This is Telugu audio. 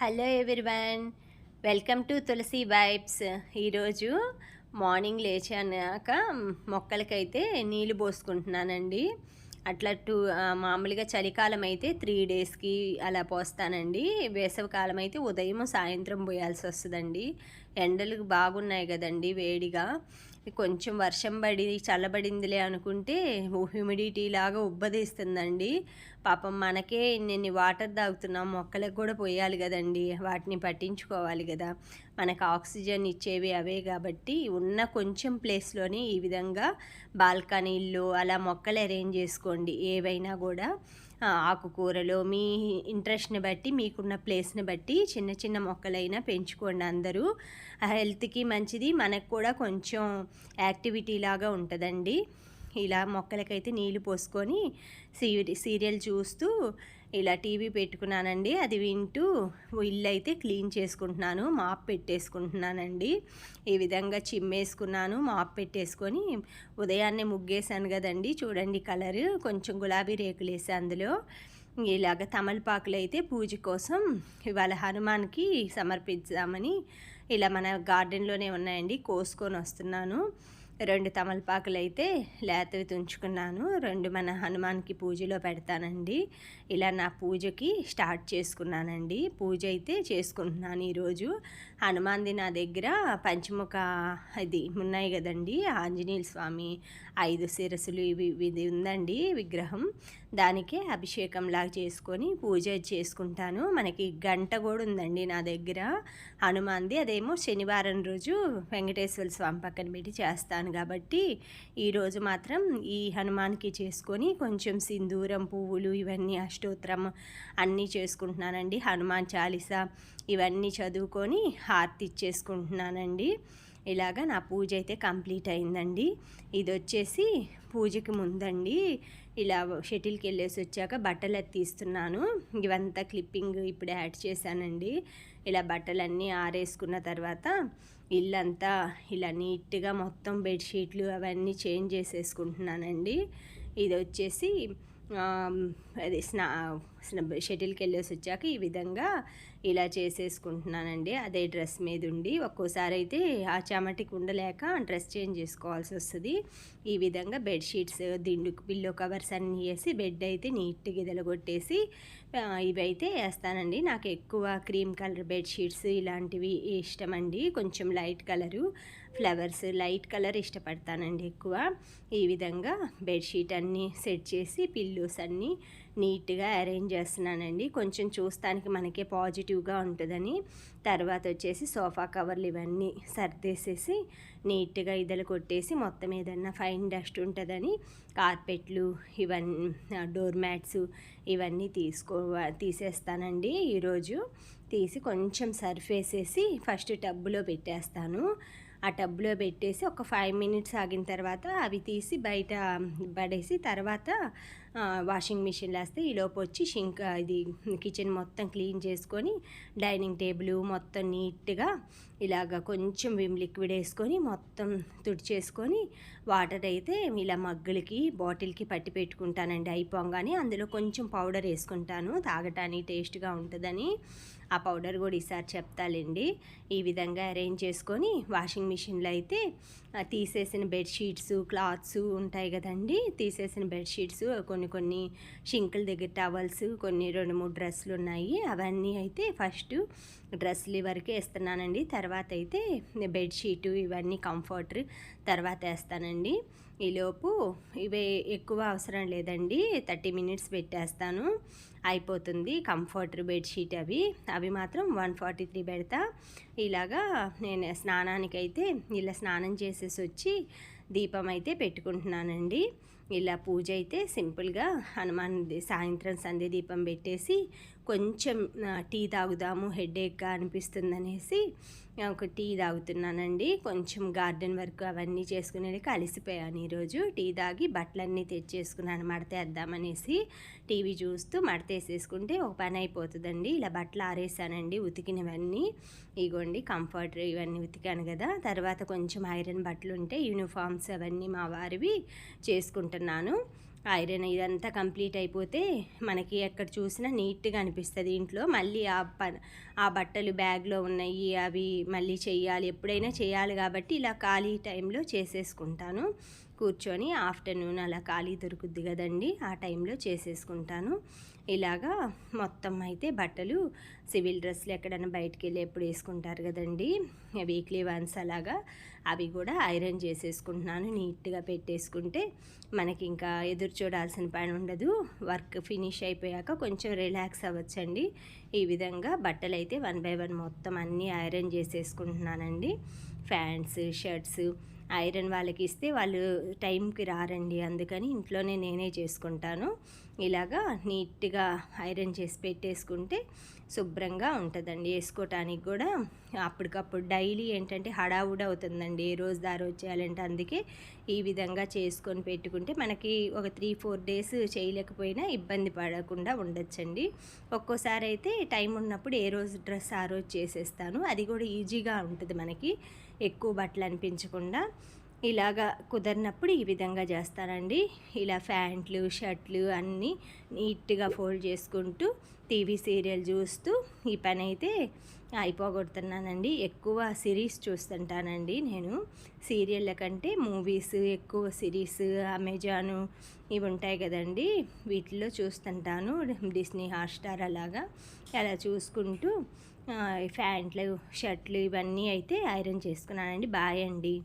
Hello everyone. Welcome to Tulasi vibes. ఈరోజు మార్నింగ్ లేచాక మొక్కలకైతే నీళ్ళు పోసుకుంటున్నానండి. అట్లా టూ మామూలుగా చలికాలం అయితే త్రీ డేస్కి అలా పోస్తానండి. వేసవికాలం అయితే ఉదయం సాయంత్రం పోయాల్సి వస్తుందండి ఎండలు బాగున్నాయి కదండి వేడిగా. కొంచెం వర్షం పడి చల్లబడిందిలే అనుకుంటే హ్యూమిడిటీ లాగా ఉబ్బదీస్తుందండి. పాపం మనకే ఇన్ని వాటర్ తాగుతున్నాం మొక్కలకు కూడా పోయాలి కదండి. వాటిని పట్టించుకోవాలి కదా. మనకు ఆక్సిజన్ ఇచ్చేవి అవే కాబట్టి ఉన్న కొంచెం ప్లేస్లోనే ఈ విధంగా బాల్కనీల్లో అలా మొక్కలు అరేంజ్ చేసుకోండి. ఏవైనా కూడా ఆకుకూరలు మీ ఇంట్రెస్ట్ని బట్టి మీకున్న ప్లేస్ని బట్టి చిన్న చిన్న మొక్కలైనా పెంచుకోండి అందరూ. హెల్త్కి మంచిది మనకు కూడా కొంచెం యాక్టివిటీ లాగా ఉంటుందండి. ఇలా మొక్కలకైతే నీళ్ళు పోసుకొని సీ సీరియల్ చూస్తూ ఇలా టీవీ పెట్టుకున్నానండి. అది వింటూ ఇల్లు అయితే క్లీన్ చేసుకుంటున్నాను. మాప్ పెట్టేసుకుంటున్నానండి. ఈ విధంగా చిమ్మేసుకున్నాను. మాప్ పెట్టేసుకొని ఉదయాన్నే ముగ్గేసాను కదండి. చూడండి కలర్. కొంచెం గులాబీ రేకులు వేసి అందులో. ఇలాగ తమలపాకులు అయితే పూజ కోసం ఇవాళ హనుమాన్కి సమర్పించామని ఇలా మన గార్డెన్లోనే ఉన్నాయండి. కోసుకొని వస్తున్నాను. రెండు తమలపాకులు అయితే లేతవి తుంచుకున్నాను. రెండు మన హనుమాన్కి పూజలో పెడతానండి. ఇలా నా పూజకి స్టార్ట్ చేసుకున్నానండి. పూజ అయితే చేసుకుంటున్నాను ఈరోజు. హనుమాన్ది నా దగ్గర పంచముఖ ఇది ఉన్నాయి కదండి. ఆంజనేయ స్వామి ఐదు శిరస్సులు ఇవి ఇది ఉందండి విగ్రహం. దానికే అభిషేకం లాగా చేసుకొని పూజ చేసుకుంటాను. మనకి గంట కూడా ఉందండి నా దగ్గర. హనుమాన్ది అదేమో శనివారం రోజు వెంకటేశ్వర స్వామి పక్కన పెట్టి చేస్తాను. కాబట్టి ఈరోజు మాత్రం ఈ హనుమాన్కి చేసుకొని కొంచెం సింధూరం పువ్వులు ఇవన్నీ అష్టోత్తరం అన్నీ చేసుకుంటున్నానండి. హనుమాన్ చాలీస ఇవన్నీ చదువుకొని హార్తి ఇచ్చేసుకుంటున్నానండి. ఇలాగా నా పూజ అయితే కంప్లీట్ అయిందండి. ఇది వచ్చేసి పూజకి ముందండి. ఇలా షటిల్కి వెళ్ళేసి వచ్చాక బట్టలు ఎత్తిస్తున్నాను తీస్తున్నాను. ఇవంతా క్లిప్పింగ్ ఇప్పుడు యాడ్ చేశానండి. ఇలా బట్టలన్నీ ఆరేసుకున్న తర్వాత ఇల్లంతా ఇలా నీట్గా మొత్తం బెడ్షీట్లు అవన్నీ చేంజ్ చేసేసుకుంటున్నానండి. ఇది వచ్చేసి అది స్నా షటిల్కి వెళ్ళేసి వచ్చాక ఈ విధంగా ఇలా చేసేసుకుంటున్నానండి. అదే డ్రెస్ మీద ఉండి ఒక్కోసారి అయితే ఆ చెమటికి ఉండలేక డ్రెస్ చేంజ్ చేసుకోవాల్సి వస్తుంది ఈ విధంగా బెడ్షీట్స్ దిండు పిల్లో కవర్స్ అన్నీ వేసి బెడ్ అయితే నీట్గా ఇదలగొట్టేసి ఆ, ఇవైతే వేస్తానండి. నాకు ఎక్కువ క్రీమ్ కలర్ బెడ్షీట్స్ ఇలాంటివి ఇష్టమండి. కొంచెం light colour flowers light colour ఇష్టపడతానండి ఎక్కువ. ఈ విధంగా బెడ్షీట్ అన్నీ సెట్ చేసి పిల్లోస్ అన్నీ నీట్గా అరేంజ్ చేస్తున్నానండి. కొంచెం చూస్తానికి మనకే పాజిటివ్గా ఉంటుందని. తర్వాత వచ్చేసి సోఫా కవర్లు ఇవన్నీ సర్దేసేసి నీట్గా ఇదలు కొట్టేసి మొత్తం ఏదన్నా ఫైన్ డస్ట్ ఉంటుందని కార్పెట్లు ఇవన్నీ డోర్ మ్యాట్స్ ఇవన్నీ తీసుకో తీసేస్తానండి ఈరోజు. తీసి కొంచెం సర్ఫ్ వేసేసి ఫస్ట్ టబ్బులో పెట్టేస్తాను. ఆ టబ్లో పెట్టేసి ఒక ఫైవ్ మినిట్స్ ఆగిన తర్వాత అవి తీసి బయట పడేసి తర్వాత వాషింగ్ మిషన్లో వేస్తే ఈ లోపు వచ్చి షింక్ ఇది కిచెన్ మొత్తం క్లీన్ చేసుకొని డైనింగ్ టేబుల్ మొత్తం నీట్గా ఇలాగ కొంచెం విమ్ లిక్విడ్ వేసుకొని మొత్తం తుడిచేసుకొని వాటర్ అయితే ఇలా మగ్గులకి బాటిల్కి పట్టి పెట్టుకుంటానండి. అయిపోగానే అందులో కొంచెం పౌడర్ వేసుకుంటాను. తాగటానికి టేస్ట్గా ఉంటుందని ఆ పౌడర్ కూడా ఈసారి చెప్తాలండి. ఈ విధంగా అరేంజ్ చేసుకొని వాషింగ్ మిషన్లో అయితే తీసేసిన బెడ్షీట్స్ క్లాత్స్ ఉంటాయి కదండి తీసేసిన బెడ్షీట్స్ కొన్ని కొన్ని షింకుల దగ్గర టవల్స్ కొన్ని రెండు మూడు డ్రెస్సులు ఉన్నాయి. అవన్నీ అయితే ఫస్ట్ డ్రెస్సులు వరకే వేస్తున్నానండి. తర్వాత అయితే బెడ్షీటు ఇవన్నీ కంఫర్టర్ తర్వాత వేస్తానండి. ఈలోపు ఇవే ఎక్కువ అవసరం లేదండి. థర్టీ మినిట్స్ పెట్టేస్తాను. అయిపోతుంది కంఫర్టర్ బెడ్షీట్ అవి. అవి మాత్రం వన్ ఫార్టీ త్రీ పెడతా. ఇలాగా నేను స్నానానికైతే ఇలా స్నానం చేసేసి వచ్చి దీపం అయితే పెట్టుకుంటున్నానండి. ఇలా పూజ అయితే సింపుల్గా హనుమాన్ సాయంత్రం సంధ్య దీపం పెట్టేసి కొంచెం టీ తాగుదాము హెడేక్గా అనిపిస్తుందనేసి ఒక టీ తాగుతున్నానండి. కొంచెం గార్డెన్ వర్క్ అవన్నీ చేసుకునేది కలిసిపోయాను ఈరోజు. టీ తాగి బట్టలన్నీ తెచ్చేసుకున్నాను మడతేద్దామనేసి టీవీ చూస్తూ మడతేసేసుకుంటే ఒక పని అయిపోతుందండి. ఇలా బట్టలు ఆరేసానండి ఉతికినవన్నీ. ఇగోండి కంఫర్ట్ ఇవన్నీ ఉతికాను కదా. తర్వాత కొంచెం ఐరన్ బట్టలు ఉంటే యూనిఫామ్స్ అవన్నీ మా వారివి చేసుకుంటున్నాను. ఐరన్ ఇదంతా కంప్లీట్ అయిపోతే మనకి ఎక్కడ చూసినా నీట్గా అనిపిస్తుంది ఇంట్లో. మళ్ళీ ఆ ప ఆ బట్టలు బ్యాగ్లో ఉన్నాయి అవి మళ్ళీ చేయాలి ఎప్పుడైనా చేయాలి కాబట్టి ఇలా ఖాళీ టైంలో చేసేసుకుంటాను. కూర్చొని ఆఫ్టర్నూన్ అలా ఖాళీ దొరుకుద్ది కదండి ఆ టైంలో చేసేసుకుంటాను. ఇలాగా మొత్తం అయితే బట్టలు సివిల్ డ్రెస్లు ఎక్కడైనా బయటికి వెళ్ళి ఎప్పుడు వేసుకుంటారు కదండి. వీక్లీ వన్స్ అలాగా అవి కూడా ఐరన్ చేసేసుకుంటున్నాను నీట్గా పెట్టేసుకుంటే మనకి ఇంకా ఎదురు చూడాల్సిన పని ఉండదు. వర్క్ ఫినిష్ అయిపోయాక కొంచెం రిలాక్స్ అవ్వచ్చండి. ఈ విధంగా బట్టలు అయితే వన్ బై వన్ మొత్తం అన్నీ ఐరన్ చేసేసుకుంటున్నానండి. ఫ్యాన్స్ షర్ట్స్ ఐరన్ వాళ్ళకి ఇస్తే వాళ్ళు టైంకి రారండి. అందుకని ఇంట్లోనే నేనే చేసుకుంటాను. ఇలాగా నీట్గా ఐరన్ చేసి పెట్టేసుకుంటే శుభ్రంగా ఉంటుందండి. వేసుకోవటానికి కూడా అప్పటికప్పుడు డైలీ ఏంటంటే హడావుడి అవుతుందండి. ఏ రోజు దారి వచ్చేయాలంటే అందుకే ఈ విధంగా చేసుకొని పెట్టుకుంటే మనకి ఒక త్రీ ఫోర్ డేస్ చేయలేకపోయినా ఇబ్బంది పడకుండా ఉండొచ్చండి. ఒక్కోసారి అయితే టైం ఉన్నప్పుడు ఏ రోజు డ్రెస్ ఆ రోజు చేసేస్తాను. అది కూడా ఈజీగా ఉంటుంది మనకి. ఎక్కువ బట్టలు అనిపించకుండా ఇలాగా కుదరినప్పుడు ఈ విధంగా చేస్తానండి ఇలా ప్యాంట్లు షర్ట్లు అన్నీ నీట్గా ఫోల్డ్ చేసుకుంటూ టీవీ సీరియల్ చూస్తూ ఈ పని అయితే అయిపోగొడుతున్నానండి. ఎక్కువ సిరీస్ చూస్తుంటానండి నేను. సీరియళ్ళ కంటే మూవీస్ ఎక్కువ సిరీస్ అమెజాను ఇవి ఉంటాయి కదండి. వీటిలో చూస్తుంటాను. డిస్నీ హాట్స్టార్ అలాగా. అలా చూసుకుంటూ ప్యాంట్లు షర్ట్లు ఇవన్నీ అయితే ఐరన్ చేసుకున్నానండి. బాయ్ అండి.